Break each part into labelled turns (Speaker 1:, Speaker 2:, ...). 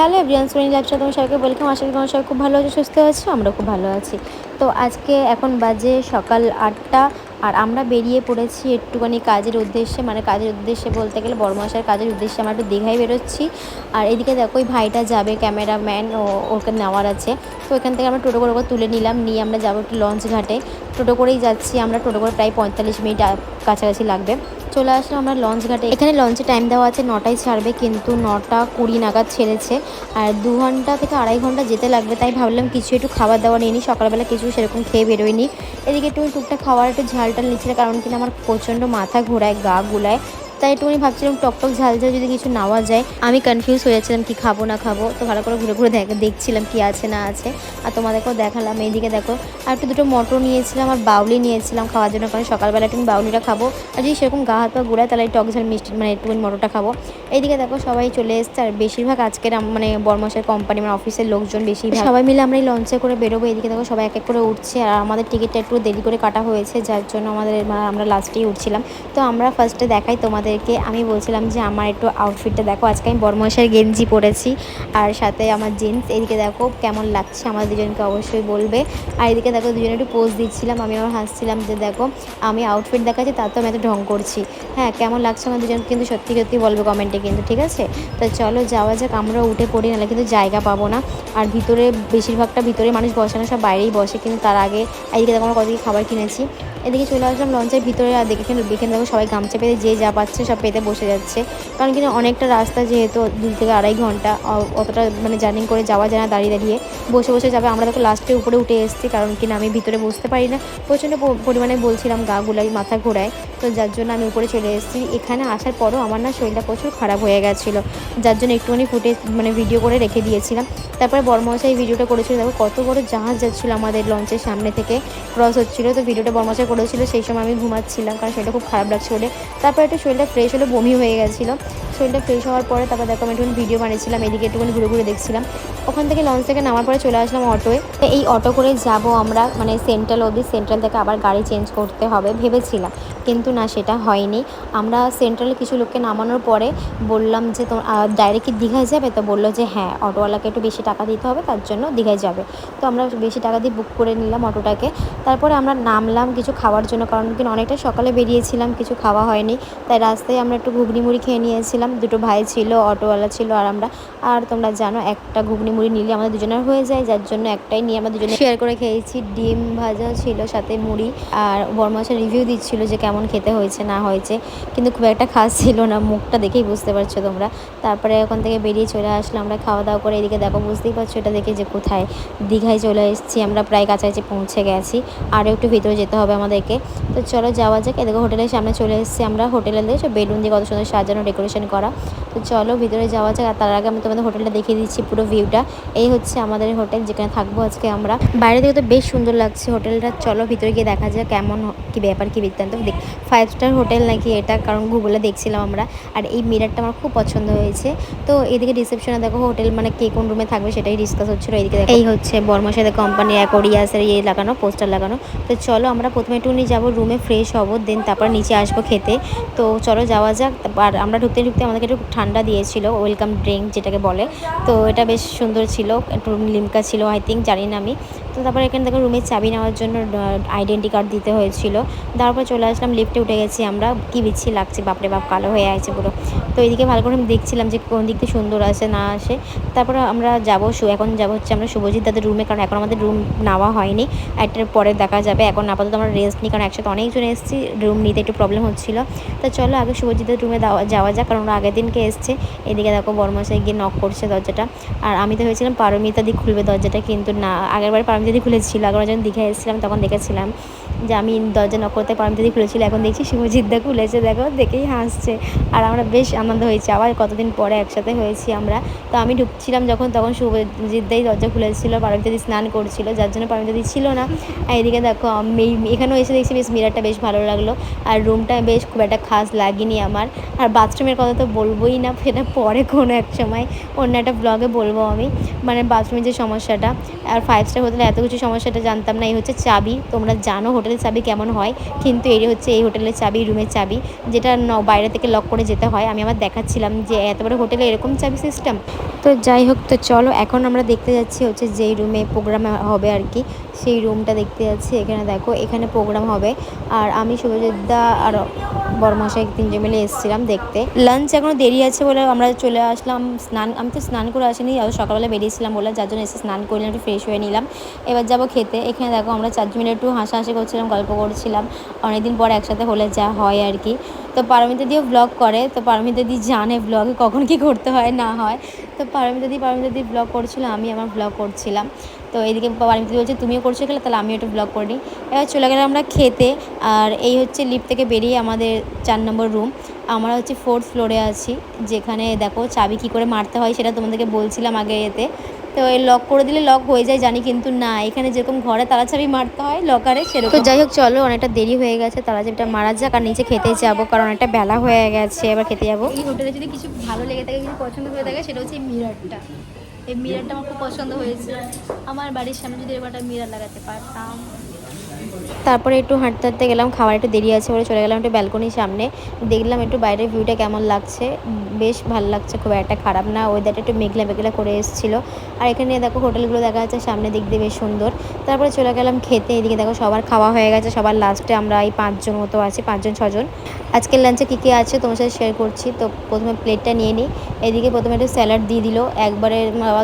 Speaker 1: Hello everyone Sony lifestyle তোমার সবাইকে welcome. আশা করি তোমার সবাই খুব ভালো আছে, সুস্থ আছো, আমরা খুব ভালো আছি। তো আজকে এখন বাজে সকাল আটটা, আর আমরা বেরিয়ে পড়েছি একটুখানি কাজের উদ্দেশ্যে। মানে কাজের উদ্দেশ্যে বলতে গেলে বড় বড়মশার কাজের উদ্দেশ্যে আমরা একটু দীঘায় বেরোচ্ছি। আর এদিকে দেখো, ওই ভাইটা যাবে, ক্যামেরাম্যান, ও ওকে নেওয়ার আছে। তো এখান থেকে আমরা টোটো করে ওকে তুলে নিলাম, নিয়ে আমরা যাব একটু লঞ্চ ঘাটে। টোটো করেই যাচ্ছি, আমরা টোটো করে প্রায় পঁয়তাল্লিশ মিনিট কাছাকাছি লাগবে। চলে আসলাম আমরা লঞ্চ ঘাটে। এখানে লঞ্চে টাইম দেওয়া আছে, নটায় ছাড়বে কিন্তু নটা কুড়ি নাগাদ ছেড়েছে। আর দু ঘণ্টা থেকে আড়াই ঘণ্টা যেতে লাগবে, তাই ভাবলাম কিছু একটু খাবার দাবার নিয়ে সকালবেলা কিছু সেরকম খেয়ে বেরোয়নি। এদিকে একটু টুকটা খাওয়ার একটু ঝাল টাল নিচ্ছিল, কারণ কিনা আমার প্রচণ্ড মাথা ঘোরায়, গা গুলায়। তাই একটুখানি ভাবছিলাম টকটক ঝাল ঝাল যদি কিছু নেওয়া যায়। আমি কনফিউজ হয়ে যাচ্ছিলাম কি খাব, না খাব। তো ভালো করে ঘুরে ঘুরে দেখ দেখছিলাম কি আছে, না আছে। আর তোমাদেরকেও দেখালাম। এইদিকে দেখো, আর একটু দুটো মটর নিয়েছিলাম, আর বাউলি নিয়েছিলাম খাওয়ার জন্য। কারণ সকালবেলা একটু বাউলিটা খাব। আর যদি সেরকম গা হাত পা ঘুরায়, তাহলে টক ঝাল মিষ্টি মানে একটুখানি মটরটা খাব। এইদিকে দেখো, সবাই চলে এসছে। আর বেশিরভাগ আজকের মানে বর্মশের কোম্পানি মানে অফিসের লোকজন বেশিরভাগ। সবাই মিলে আমরা এই লঞ্চে করে বেরোবো। এদিকে দেখো, সবাই এক এক করে উঠছে। আর আমাদের টিকিটটা একটু দেরি করে কাটা হয়েছে, যার জন্য আমাদের আমরা লাস্টেই উঠছিলাম। তো আমরা ফার্স্টে দেখাই তোমাদেরকে আমি বলছিলাম যে আমার একটু আউটফিটটা দেখো। আজকে আমি বর্মশের গেঞ্জি পরেছি আর সাথে আমার জিন্স এদিকে দেখো কেমন লাগছে, আমার দুজনকে অবশ্যই বলবে। আর এদিকে দেখো দুজনে একটু পোজ দিচ্ছিলাম, আমি আমার হাসছিলাম যে দেখো, আমি আউটফিট দেখাচ্ছি, তার তো আমি এত ঢং করছি। হ্যাঁ কেমন লাগছে আমার দুজন কিন্তু সত্যি সত্যি বলবে কমেন্টে কিন্তু, ঠিক আছে? তো চলো যাওয়া যাক আমরা উঠে পড়ি, নাহলে কিন্তু জায়গা পাবো না। আর ভিতরে, বেশিরভাগটা ভিতরে মানুষ বসে না, সব বাইরেই বসে, কিন্তু তার আগে, এদিকে দেখো আমরা কত খাবার কিনেছি। এদিকে চলে আসলাম লঞ্চের ভিতরে আর দেখে এখানে দেখো সবাই গামছা পেতে যে যা পাচ্ছে সব পেতে বসে যাচ্ছে। কারণ কিন্তু অনেকটা রাস্তা যেহেতু দুই থেকে আড়াই ঘণ্টা অতটা মানে জার্নি করে যাওয়া যায় না দাঁড়িয়ে দাঁড়িয়ে। বসে বসে যাবে। আমরা দেখো লাস্টে উপরে উঠে এসেছি কারণ কিনা আমি ভিতরে বসতে পারি না। প্রচণ্ড পরিমাণে বলছিলাম গা গুলাই মাথা ঘোরায়। তো যার জন্য আমি উপরে চলে এসেছি। এখানে আসার পরও আমার না শরীরটা প্রচুর খারাপ হয়ে গেছিল। যার জন্য একটুখানি ফুটে মানে ভিডিও করে রেখে দিয়েছিলাম। তারপরে বর্মশাই ভিডিওটা করেছিল। দেখো কত বড় জাহাজ যাচ্ছিল আমাদের লঞ্চের সামনে থেকে। ক্রস হচ্ছিল। তো ভিডিওটা বর্মশাই করেছিল, সেই সময় আমি ঘুমাচ্ছিলাম কারণ সেটা খুব খারাপ লাগছে বলে। তারপর একটু শরীরটা ফ্রেশ হলে বমি হয়ে গেছিল। শরীরটা ফ্রেশ হওয়ার পরে তারপর দেখো আমি একটুখানি ভিডিও বানিয়েছিলাম, এদিকে একটুখানি ঘুরে ঘুরে দেখছিলাম। ওখান থেকে লঞ্চ থেকে নামার পরে চলে আসলাম অটোয়। তো এই অটো করে যাব আমরা মানে সেন্ট্রাল অবধি সেন্ট্রাল থেকে আবার গাড়ি চেঞ্জ করতে হবে ভেবেছিলাম। কিন্তু না, সেটা হয়নি। আমরা সেন্ট্রালে কিছু লোককে নামানোর পরে বললাম যে তোমার ডাইরেক্ট দীঘায় যাবে? তো বলল যে হ্যাঁ অটোওয়ালাকে একটু বেশি টাকা দিতে হবে, তার জন্য দীঘায় যাবে। তো আমরা বেশি টাকা দিয়ে বুক করে নিলাম অটোটাকে। তারপরে আমরা নামলাম, কিছু খাওয়ার জন্য, কারণ কি অনেকটা সকালে বেরিয়েছিলাম, কিছু খাওয়া হয়নি। তাই রাস্তায় আমরা একটু ঘুগনি মুড়ি খেয়ে নিয়েছিলাম। দুটো ভাই ছিল, অটোওয়ালা ছিল আর আমরা। আর তোমরা জানো, একটা ঘুগনি মুড়ি নিলে আমাদের দুজনের হয়ে যায়, যার জন্য একটাই নিয়ে আমরা দুজনে শেয়ার করে খেয়েছি। ডিম ভাজা ছিল, সাথে মুড়ি। আর বর্মাসের রিভিউ দিচ্ছিল যে কেমন খেতে হয়েছে, না হয়েছে। কিন্তু খুব একটা খাস ছিল না, মুখটা দেখেই বুঝতে পারছ তোমরা। তারপরে ওখান থেকে বেরিয়ে চলে আসলাম, আমরা খাওয়া দাওয়া করে এদিকে দেখো, বুঝতেই পারছ এটা দেখে যে কোথায়। দীঘায় চলে এসেছি, আমরা প্রায় কাছাকাছি পৌঁছে গেছি। আরও একটু ভিতরে যেতে হবে আমাদেরকে। তো চলো যাওয়া যাক। এদিকে হোটেলের সামনে চলে এসেছি আমরা। হোটেলে দেখছ বেডরুম দিয়ে কত সুন্দর সাজানো ডেকোরেশন করা। তো চলো ভিতরে যাওয়া যাক। আর তার আগে আমি তোমাদের হোটেলটা দেখিয়ে দিচ্ছি পুরো ভিউটা এই হচ্ছে আমাদের হোটেল, যেখানে থাকব আজকে আমরা। বাইরে থেকে তো বেশ সুন্দর লাগছে হোটেলটা। চলো ভিতরে গিয়ে দেখা যাক কেমন কি ব্যাপার, কি বৃত্তান্ত। দেখ ফাইভ স্টার হোটেল নাকি এটা? কারণ গুগলে দেখছিলাম আমরা। আর এই মিরারটা আমার খুব পছন্দ হয়েছে। তো এদিকে রিসেপশনে দেখো হোটেল মানে কে কোন রুমে থাকবে সেটাই ডিসকাস হচ্ছিল। এইদিকে এই হচ্ছে বর্মার কোম্পানি অ্যাকোরিয়াসের ইয়ে লাগানো পোস্টার লাগানো। তো চলো আমরা প্রথমে নিয়ে যাব রুমে ফ্রেশ হব দেন তারপর নিচে আসব খেতে। তো চলো যাওয়া যাক, আর আমরা ঢুকতে ঢুকতে আমাদেরকে একটু ঠান্ডা দিয়েছিল ওয়েলকাম ড্রিঙ্ক যেটাকে বলে। তো এটা বেশ সুন্দর ছিল, একটু লিমকা ছিল আই থিঙ্ক জানি না আমি। তো তারপর এখানে দেখো রুমের চাবি নেওয়ার জন্য আইডেন্টি কার্ড দিতে হয়েছিল। তারপর চলে আসলাম লিফটে উঠে গেছি আমরা। কি বিচ্ছি লাগছে, বাপরে বাপ, কালো হয়ে আছে পুরো। তো এইদিকে ভালো করে আমি দেখছিলাম যে কোন দিক থেকে সুন্দর আসে, না আসে। তারপর আমরা যাব এখন যাব হচ্ছে আমরা শুভজিৎ দাদের রুমে কারণ এখন আমাদের রুম নেওয়া হয়নি। একটার পরে দেখা যাবে, এখন আপাতত আমরা রেস্ট নিই কারণ একসাথে অনেকজন এসেছি রুম নিতে একটু প্রবলেম হচ্ছিল। তো চলো আগে শুভজিতের রুমে যাওয়া যাক, কারণ ওরা আগের দিনকে এসছে। এদিকে দেখো বর্মাশাই গিয়ে নক করছে দরজাটা। আর আমি তো ভেবেছিলাম পারমিতা দি খুলবে দরজাটা, কিন্তু না, আগেরবার পারমিতা দি খুলেছিল, আগেরবার যখন দীঘায় এসেছিলাম তখন দেখেছিলাম যে আমি দরজা নক করতে পারমিতা দি খুলেছিল, এখন দেখছি শুভজিৎ দা খুলেছে, দেখো, দেখেই হাসছে। আর আমরা বেশ আনন্দ হয়েছে, আবার কতদিন পরে একসাথে হয়েছি আমরা। তো আমি ঢুকছিলাম যখন, তখন শুভজিৎ দাই দরজা খুলেছিল, পারমিতা দি স্নান করছিল, যার জন্য পারমিতা দি ছিল না। এদিকে দেখো এখানেও এসে দেখছি বেশ মিরারটা বেশ ভালো লাগল। আর রুমটা বেশ খুব একটা খাস লাগেনি আমার। আর বাথরুমের কথা তো বলবোই না, সেটা পরে কোনো এক সময় অন্য একটা ব্লগে বলব আমি। মানে বাথরুমের যে সমস্যাটা, আর ফাইভ স্টার হোটেলে এত কিছু সমস্যাটা জানতাম না, এই হচ্ছে চাবি। তোমরা জানো হোটেলের চাবি কেমন হয়, কিন্তু এই হচ্ছে এই হোটেলের চাবি রুমের চাবি, যেটা বাইরে থেকে লক করে যেতে হয়। আমি আমার দেখাচ্ছিলাম যে এত বড় হোটেলে এরকম চাবি সিস্টেম তো যাই হোক, তো চলো, এখন আমরা দেখতে যাচ্ছি হচ্ছে যেই রুমে প্রোগ্রাম হবে আর কি। সেই রুমটা দেখতে যাচ্ছি। এখানে দেখো, এখানে প্রোগ্রাম হবে। আর আমি শুভজিৎদা আর বড়মশাই তিনজন মিলে এসেছিলাম দেখতে। লাঞ্চ এখনও দেরি আছে বলে আমরা চলে আসলাম স্নান। আমি তো স্নান করে আসিনি আর সকালবেলা বেরিয়েছিলাম বলে, যার জন্য এসে স্নান করলাম একটু ফ্রেশ হয়ে নিলাম। এবার যাব খেতে। এখানে দেখো, আমরা চারজন মিলে একটু হাসাহাসি করছিলাম, গল্প করছিলাম। অনেকদিন পর একসাথে হলে যা হয় আর কি। তো পারমিতা দিও ব্লগ করে। তো পারমিতা দি জানে ব্লগে কখন কি করতে হয়, না হয়। তো পারমিতা দি পারমিতা দি ব্লগ করছিল, আমি আমার ব্লগ করছিলাম। তো এদিকে দি বলছে তুমিও করছ গেলে তাহলে আমিও একটু ব্লগ করি এবার চলে গেলাম আমরা খেতে আর এই হচ্ছে লিফট থেকে বেরিয়ে আমাদের চার নম্বর রুম আমরা হচ্ছে ফোর্থ ফ্লোরে আছি যেখানে দেখো চাবি কী করে মারতে হয় সেটা তোমাদেরকে বলছিলাম আগে এতে। তো এই লক করে দিলে লক হয়ে যায় জানি কিন্তু না। এখানে যেরকম ঘরে তালা চাবি মারতে হয় লকারে সেরকম। তো যাই হোক চলো অনেকটা দেরি হয়ে গেছে তালা চাবিটা মারা যাক আর নিচে খেতে যাব কারণ অনেকটা বেলা হয়ে গেছে এবার খেতে যাব। এই হোটেলে যদি কিছু ভালো লেগে থাকে কিছু পছন্দ হয়ে থাকে সেটা হচ্ছে মিরারটা এই মিরারটা আমার খুব পছন্দ হয়েছে। আমার বাড়ির সামনে যদি এবার মিরার লাগাতে পারতাম। তারপরে একটু হাঁটতে হাঁটতে গেলাম খাবার একটু দেরি আছে বলে চলে গেলাম একটু ব্যালকনির সামনে। দেখলাম একটু বাইরের ভিউটা কেমন লাগছে। বেশ ভালো লাগছে, খুব একটা খারাপ না। ওয়েদারটা একটু মেঘলা মেঘলা করে এসেছিল। আর এখানে দেখো হোটেলগুলো দেখা যাচ্ছে, সামনে দিক দিয়ে বেশ সুন্দর। তারপরে চলে গেলাম খেতে, এদিকে দেখো সবার খাওয়া হয়ে গেছে। সবার লাস্টে আমরা এই পাঁচজন মতো আছি, পাঁচজন, ছজন। আজকের লাঞ্চে কী কী আছে তোমার সাথে শেয়ার করছি। তো প্রথমে প্লেটটা নিয়ে নিই। এদিকে প্রথমে একটু স্যালাড দিয়ে দিল। একবারে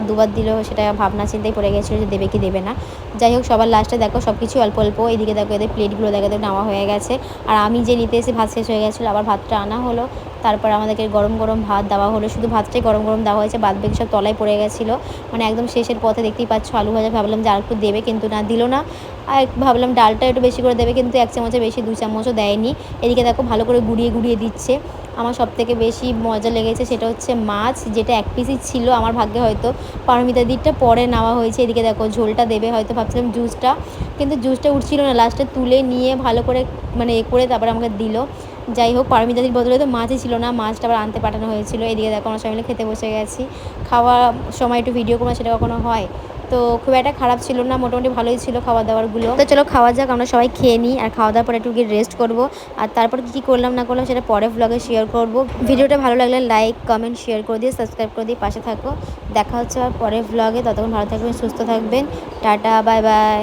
Speaker 1: দুবার দিল, সেটা ভাবনা চিন্তায় পড়ে গেছিল যে দেবে কি দেবে না। যাই হোক, সবার লাস্টে দেখো সব কিছু অল্প অল্প এদিকে দেখো, এদের প্লেটগুলো দেখো নেওয়া হয়ে গেছে। আর আমি যে নিতে এসে ভাত শেষ হয়ে গেছিল, আবার ভাতটা আনা হলো। তারপর আমাদেরকে গরম গরম ভাত দেওয়া হলো। শুধু ভাতটাই গরম গরম দেওয়া হয়েছে, বাদ বাকি সব তলায় পড়ে গেছিল। মানে একদম শেষের পথে দেখতেই পাচ্ছ, আলু ভাজা ভাবলাম যে আর একটু দেবে, কিন্তু না, দিল না। আর ভাবলাম ডালটা একটু বেশি করে দেবে, কিন্তু এক চামচের বেশি, দু চামচও দেয়নি। এদিকে দেখো, ভালো করে গুড়িয়ে গুড়িয়ে দিচ্ছে। আমার সব থেকে বেশি মজা লেগেছে সেটা হচ্ছে মাছ, যেটা এক পিসই ছিল। আমার ভাগ্যে হয়তো পারমিতা দিকটা পরে নেওয়া হয়েছে। এদিকে দেখো, ঝোলটা দেবে, হয়তো ভাবছিলাম জুসটা কিন্তু জুসটা উঠছিল না। লাস্টে তুলে নিয়ে ভালো করে মানে এ করে তারপরে আমাকে দিল। যাই হোক পারমিতাদির বদলে তো মাছই ছিল না, মাছটা আবার আনতে পাঠানো হয়েছিল। এদিকে দেখো, আমরা সবাই মিলে খেতে বসে গেছি। খাওয়া সময় একটু ভিডিও কোনো সেটা কখনো হয়। তো খুব একটা খারাপ ছিল না, মোটামুটি ভালোই ছিল খাওয়া দাওয়ারগুলো তো চলো খাওয়া যাক, আমরা সবাই খেয়ে নিই আর খাওয়া দাওয়ার পরে একটু রেস্ট করব। আর তারপর কী কী করলাম না করলাম সেটা পরে ব্লগে শেয়ার করব। ভিডিওটা ভালো লাগলে লাইক কমেন্ট শেয়ার করে দিয়ে সাবস্ক্রাইব করে দিয়ে পাশে থাকো। দেখা হচ্ছে আর পরের ব্লগে ততক্ষণ ভালো থাকবেন, সুস্থ থাকবেন। Tata bye bye